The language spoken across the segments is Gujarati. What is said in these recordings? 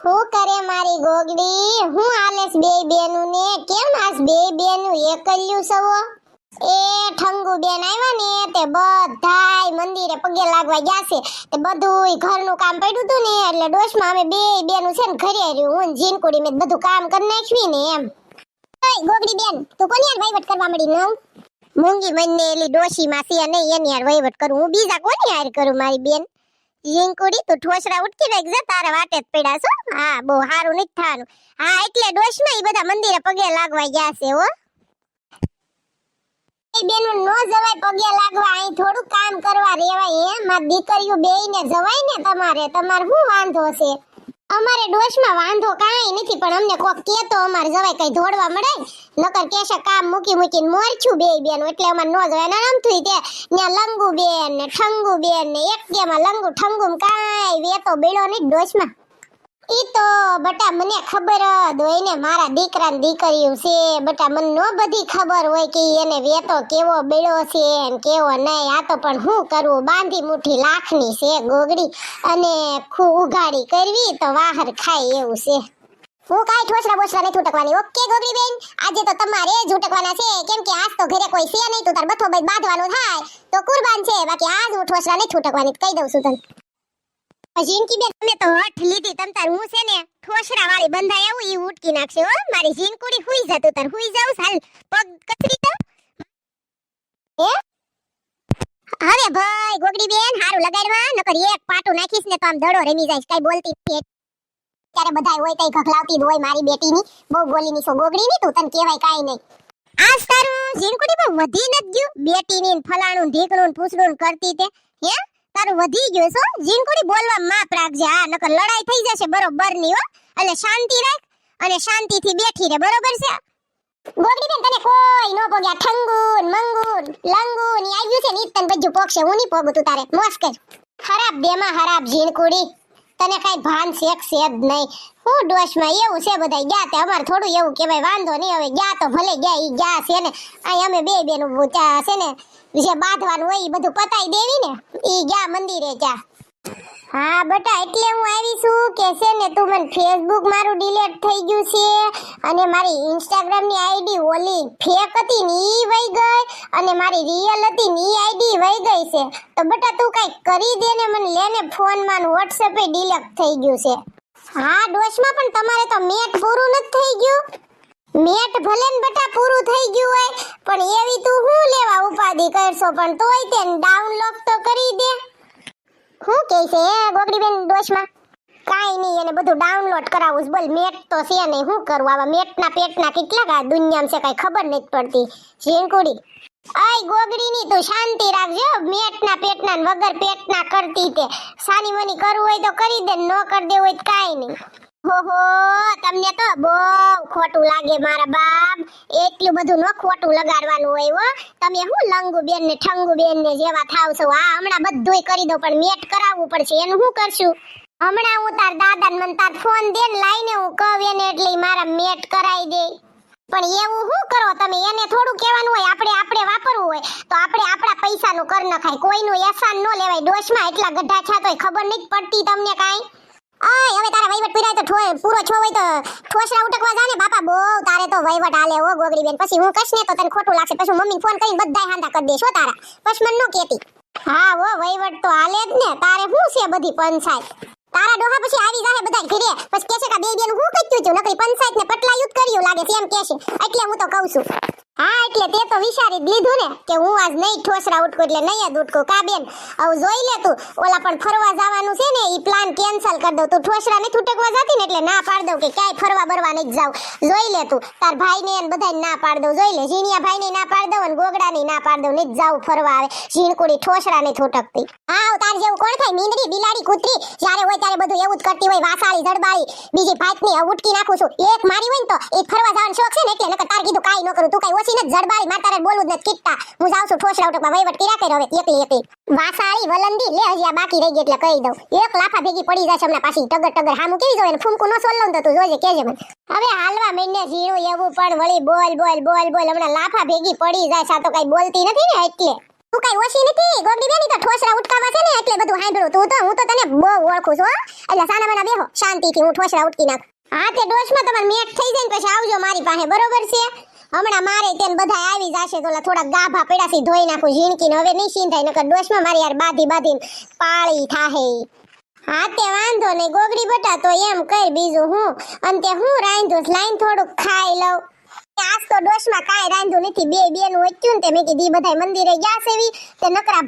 હું કરે મારી ગોગડી? હું આલેસ બે બેનું ને કેમ આસ બે બેનું એકલ્યું સવો? એ ઠંગુ બેન આવ્યા ને, તે બધાય મંદિરે પગે લાગવા ગયા છે. તે બધુંય ઘરનું કામ પડ્યું હતું ને, એટલે ડોશમાં અમે બે બેનું છે ને ઘરે રહ્યું હું જીનકુડી મેં બધું કામ કરી નાખ્યું ને એમ. ગોગડી બેન, તું કોની યાર વહીવટ કરવા મળી નવ? મૂંગી મનને એલી ડોશી માસી નહીં એની યાર વહીવટ કરું. હું બીજા કોની યાર કરું મારી બેન? જીંકુડી તું ઠોસરા ઉટકી રાખ જા, તારે વાટે જ પડ્યા હા. બહુ હારું નથી થવાનું હા, એટલે ડોશમાં એ બધા મંદિરે પગે લાગવા ગયા છે, હો. બેનું નો જવાય પગે લાગવા, અહીં થોડું કામ કરવા રેવાય, હે. માર દીકરીઓ બેયને જવાય ને તમારે તમારે શું વાંધો છે? અમારે ડોશમાં વાંધો કાંઈ નથી, પણ અમને કોક કે તો અમારે જવાય કઈ દોડવા મળે. નકર કેશે કામ મૂકી મૂકીને મોરછું બે બેન એટલે અમારે નો જવાય. ના આમ થઈ તે ત્યાં લંગુ બેન ને ઠંગુ બેન ને એક કેમાં લંગુ ઠંગુ કાંઈ વેતો બેડો નહીં ડોશમાં ઈ તો બટા મને ખબર જ મારા દીકરા ને દીકરીઓ છે, બટા મને નો બધી ખબર હોય કે એને વેતો કેવો બેડો છે ને કેવો નહીં. આ તો પણ હું કરવું બાંધી મુઠ્ઠી લાખની છે ગોગડી અને ખુ ઉઘાડી કરવી તો વાહર ખાય એવું છે. હું કાંઈ ઠોસરા બોસરા નથી ઉટકવાની. ઓકે ગોગડી બેન, આજે તો તમારે જ ઉટકવાના છે. કેમ કે આજ તો ઘરે કોઈ છે નહીં, તો તાર બથો બાંધવાનો થાય. તો કુરબાન છે, બાકી આજ હું ઠોસરા નથી ઉટકવાની. કહી દઉં છું તને. જીનકી બેન તમે તો હઠ લીધી, તમ તાર હું છે ને ઠોસરા વાળી બંધાય આવું, ઈ ઉટકી નાખશે, હો. મારી જીનકુડી હુઈ જતું તાર હુઈ જાવ હાલ, પગ કચરી તો એ હવે ભાઈ, ગોગડી બેન, હારું લગાડવા, નકર એક પાટું નાખીશ ને તો આમ દડો રમી જાય કઈ બોલતી ત્યારે બધાય હોય તઈ ખખલાવતી હોય મારી બેટીની, બહુ બોલીની છો ગોગડી ની તું તને કહેવાય કાઈ નહીં. આજ તારું જીનકુડી પણ વધી નથી ગયું. બેટીની ફલાણું ઢીકણું પૂછડું કરતી તે, હે? તારું વધી ગયું છો જીનકુડી બોલવા માપ રાખજે હા, નકર લડાઈ થઈ જશે બરોબરની હો. એટલે શાંતિ રાખ અને શાંતિથી બેઠી રહે બરોબર છે? ગોગડી બેન તને કોઈ નો પોગ્યા ઠંગુન, મંગુન, લંગુન, ઈ આવ્યું છે ની તને બધું પોગશે, હું ની પોગું તું તારે મોસ કર. ખરાબ બેમાં ખરાબ જીણકુડી તને કઈ ભાન શેક છે જ નહીં. હું ડોશમાં એવું છે બધા ગયા તે અમારે થોડું એવું કહેવાય, વાંધો નહીં હવે, ગયા તો ભલે ગયા, ઈ ગયા છે ને, અહીં અમે બે બેનું ત્યાં છે ને, જે બાંધવાનું હોય એ બધું પતાઈ દેવી ને. ઈ ગયા મંદિરે જા. હા બટા એટલે હું આવી છું કે છે ને તું મને ફેસબુક મારું ડિલીટ થઈ ગયું છે અને મારી ઇન્સ્ટાગ્રામની આઈડી ઓલી ફેક હતી ને ઈ વઈ ગઈ અને મારી રિયલ હતી ને ઈ આઈડી વઈ ગઈ છે. તો બટા તું કંઈક કરી દે ને મને લેને ફોનમાં WhatsApp એ ડિલીટ થઈ ગયું છે. હા ડોશમાં પણ તમારે તો મેટ પૂરું નથી થઈ ગયું. મેટ ભલે ને બટા પૂરું થઈ ગયું હોય, પણ એવી તું હું લેવા ઉપાધિ કરશો? પણ તોય તેને ડાઉનલોડ તો કરી દે. હું કે છે એ ગોગડીબેન દોષમાં કાઈ નહીં, એને બધું ડાઉનલોડ કરાવું. બોલ, મેટ તો છે નહીં. હું કરું? આવા મેટના પેટના કેટલા કા દુનિયામાં છે, કઈ ખબર નથી પડતી. ઝીણકુડી. આય ગોગડીની તું શાંતિ રાખજો. મેટના પેટના ને વગર પેટના કરતી તે. સાની મની કરવું હોય તો કરી દે, ને ન કરી દેવું હોય કાઈ નહીં. હોહો તમને તો બહુ ખોટું લાગે મારા બાપ. એટલું બધું ન ખોટું લગાડવાનું હોય હો. તમે હું લંગુ બેન ને ઠંગુ બેન ને જેવા થાવ છો? આ હમણાં બધુંય કરી દો પણ મેટ કરાવવું પડશે. એનું શું કરશું? હમણાં હું તાર દાદા ને તાર ફોન દે ને લાઈને હું કહું એને એટલે મારા મેટ કરાવી દે. પણ એવું શું કરો તમે? એને થોડું કહેવાનું હોય, આપણે આપણે વાપરવું હોય, તો આપણે આપણા પૈસાનું કર નખાય. કોઈનું એહસાન ન લેવાય. ડોશમાં એટલા ગઢા છા તોય ખબર નહીં પડતી તમને કાંઈ. આય હવે તારા વહીવટ પૂરાય તો ઠો- પૂરો છો હોય તો ઠોસરા ઉટકવા જા બાપા, બહુ તારે તો વહીવટ આલે ઓ ગોગડી બેન પછી હું કશ ને તો તને ખોટું લાગશે. પછી મમ્મી ફોન કરીને બધાય હાંધા કરી દેશો તારા. પછી મન નો કેતી હા ઓ વહીવટ તો હાલે જ ને. તારે શું છે બધી પંચાયત? તારા ડોહા પછી આવી જાહે બધા ઘરે. પછી કહેશે કે બે બેન હું કચ્યું છું? નકરી પંચાયત ને પટલા યુદ્ધ કર્યું લાગે છે, એમ કહેશે એટલે હું તો કહું છું. હા, એટલે તે તો વિચારી લીધું ને કે હું આજ નહીં ઠોસરા ઉઠકું એટલે નહીં જ ઉઠકું. કા બેન? આવું જોઈ લે તું. ઓલા પણ ફરવા જવાનું છે ને એ પ્લાન કેન્સલ કરી દઉં. તું ઠોસરા ને છૂટકવા જતી ને એટલે ના પાડ દઉં કે ક્યાંય ફરવા બરવા નહીં જાવ જોઈ લે તું. તાર ભાઈ ને બધાય ના પાડ દઉં. જોઈ લે, ઝીણિયા ભાઈ ને ના પાડ દઉં અને ગોગડા ને ના પાડ દઉં. નહીં જાવ ફરવા આવે ઝીણકુડી ઠોસરા ને છૂટકતી હા તાર જેવું કોણ થાય? મીંદડી, બિલાડી, કૂતરી. જ્યારે હોય ત્યારે બધું એવું જ કરતી હોય, વાસાળી જડબાળી બીજી ભાતની ઉટકી નાખું છું. એક મારી હોય ને તો એ ફરવા જવાનો શોખ છે ને એટલે નકર તાર કીધું કાઈ ન કરું. તું કાઈ ઓછી ન જડબાળી માર તારે બોલું જ નથી. કિટ્ટા હું જાઉં છું ઠોસરા ઉટકમાં વહીવટ કર્યા કરે હવે, એકલી એકલી. વાસાળી, વલંદી, લે હજી આ બાકી રહી ગઈ એટલે કહી દઉં. એક લાફા ભેગી પડી જશે હમણાં પાછી. ટગર ટગર હામું કેવી જોઈએ ફૂમકું ન સોલ લઉં તો તું જોજે, કેજે મને. હવે હાલવા મહિને જીણું એવું પણ વળી બોલ બોલ બોલ બોલ. હમણાં લાફા ભેગી પડી જાય સા તો કઈ બોલતી નથી ને એટલે. તું કઈ ઓછી નથી? ગોગડી બેની તો ઠોસરા ઉટકાવા છે ને, એટલે બધું હાંભળું તું તો. હું તો તને બહુ ઓળખું છું એટલે સાના માના બેહો, શાંતિથી હું ઠોસરા ઉટકી નાખ. હા, તે ડોશમાં તમારે મેટ થઈ જાય ને પછી આવજો મારી પાસે, બરોબર છે? હમણાં મારે તેન બધા આવી જશે તો થોડા ગાભા પડાસી ધોઈ નાખું, ઝીણકીને હવે નહીં સીન થાય નકર ડોશમાં મારી યાર બાધી બાધીને પાળી થાહે હા, તે વાંધો નહીં, ગોગડી બટા, તો એમ કર બીજું હું. અને તે હું રાંધું, લાઈન થોડુંક ખાઈ લઉં.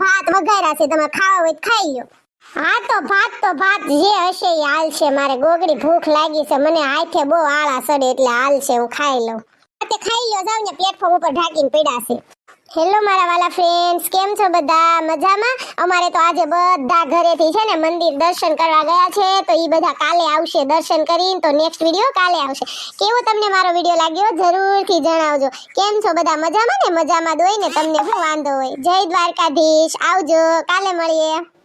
ભાત વઘાર્યા છે. તમે ખાવા હોય ખાઈ હા તો ભાત તો ભાત જે હશે એ હાલશે મારે ગોગડી ભૂખ લાગી છે. મને હાથે બહુ આળા સડે એટલે હાલશે હું ખાઈ લઉં. ખાઈ ને પ્લેટફોર્મ ઉપર ઢાંકીને પીડાશે હેલો મારા વાલા ફ્રેન્ડ્સ કેમ છો બધા? મજામાં? અમારે તો આજે બધા ઘરેથી છે ને મંદિર દર્શન કરવા ગયા છે, તો એ બધા કાલે આવશે દર્શન કરીને, તો નેક્સ્ટ વીડિયો કાલે આવશે. કેવો તમને મારો વીડિયો લાગ્યો? જરૂરથી જણાવજો. કેમ છો બધા? મજામાં ને? મજામાં દોય ને? તમને શું વાંધો હોય? જય દ્વારકાધીશ. આવજો. કાલે મળીએ.